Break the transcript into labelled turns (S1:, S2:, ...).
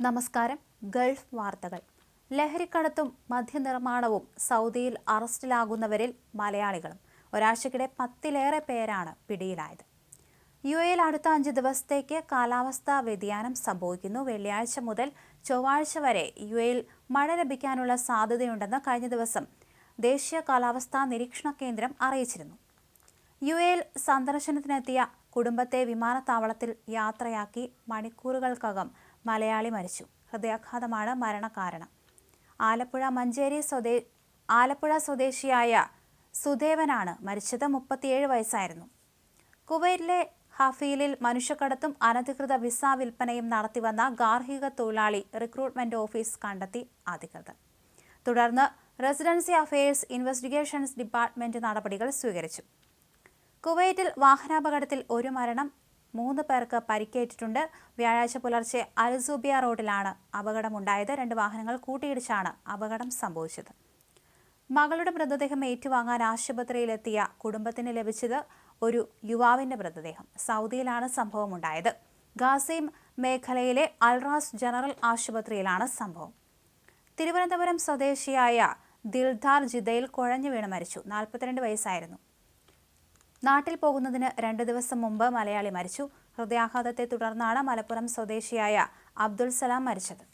S1: നമസ്കാരം. ഗൾഫ് വാർത്തകൾ. ലഹരിക്കടത്തും മദ്യനിർമ്മാണവും സൗദിയിൽ അറസ്റ്റിലാകുന്നവരിൽ മലയാളികളും. ഒരാഴ്ചക്കിടെ പത്തിലേറെ പേരാണ് പിടിയിലായത്. യു എയിൽ അടുത്ത അഞ്ച് ദിവസത്തേക്ക് കാലാവസ്ഥാ വ്യതിയാനം സംഭവിക്കുന്നു. വെള്ളിയാഴ്ച മുതൽ ചൊവ്വാഴ്ച വരെ യു എയിൽ മഴ ലഭിക്കാനുള്ള സാധ്യതയുണ്ടെന്ന് കഴിഞ്ഞ ദിവസം ദേശീയ കാലാവസ്ഥാ നിരീക്ഷണ കേന്ദ്രം അറിയിച്ചിരുന്നു. യു എയിൽ സന്ദർശനത്തിനെത്തിയ കുടുംബത്തെ വിമാനത്താവളത്തിൽ യാത്രയാക്കി മണിക്കൂറുകൾക്കകം മലയാളി മരിച്ചു. ഹൃദയാഘാതമാണ് മരണകാരണം. ആലപ്പുഴ മഞ്ചേരി സ്വദേ ആലപ്പുഴ സ്വദേശിയായ സുദേവനാണ് മരിച്ചത് മുപ്പത്തിയേഴ് വയസ്സായിരുന്നു. കുവൈറ്റിലെ ഹഫീലിൽ മനുഷ്യക്കടത്തും അനധികൃത വിസ വിൽപ്പനയും നടത്തിവന്ന ഗാർഹിക തൊഴിലാളി റിക്രൂട്ട്മെന്റ് ഓഫീസ് കണ്ടെത്തി അധികൃതർ. തുടർന്ന് റെസിഡൻസി അഫയേഴ്സ് ഇൻവെസ്റ്റിഗേഷൻസ് ഡിപ്പാർട്ട്മെന്റ് നടപടികൾ സ്വീകരിച്ചു. കുവൈറ്റിൽ വാഹനാപകടത്തിൽ ഒരു മരണം മൂന്ന് പേർക്ക് പരിക്കേറ്റിട്ടുണ്ട്. വ്യാഴാഴ്ച പുലർച്ചെ അൽസൂബിയ റോഡിലാണ് അപകടമുണ്ടായത്. രണ്ട് വാഹനങ്ങൾ കൂട്ടിയിടിച്ചാണ് അപകടം സംഭവിച്ചത്. മകളുടെ മൃതദേഹം ഏറ്റുവാങ്ങാൻ ആശുപത്രിയിലെത്തിയ കുടുംബത്തിന് ലഭിച്ചത് ഒരു യുവാവിന്റെ മൃതദേഹം. സൗദിയിലാണ് സംഭവമുണ്ടായത്. ഗാസിം മേഖലയിലെ അൽറാസ് ജനറൽ ആശുപത്രിയിലാണ് സംഭവം. തിരുവനന്തപുരം സ്വദേശിയായ ദിൽധാർ ജിദയിൽ കുഴഞ്ഞു വീണ് മരിച്ചു. നാൽപ്പത്തിരണ്ട് വയസ്സായിരുന്നു. നാട്ടിൽ പോകുന്നതിന് രണ്ട് ദിവസം മുമ്പ് മലയാളി മരിച്ചു. ഹൃദയാഘാതത്തെ തുടർന്നാണ് മലപ്പുറം സ്വദേശിയായ അബ്ദുൾ സലാം മരിച്ചത്.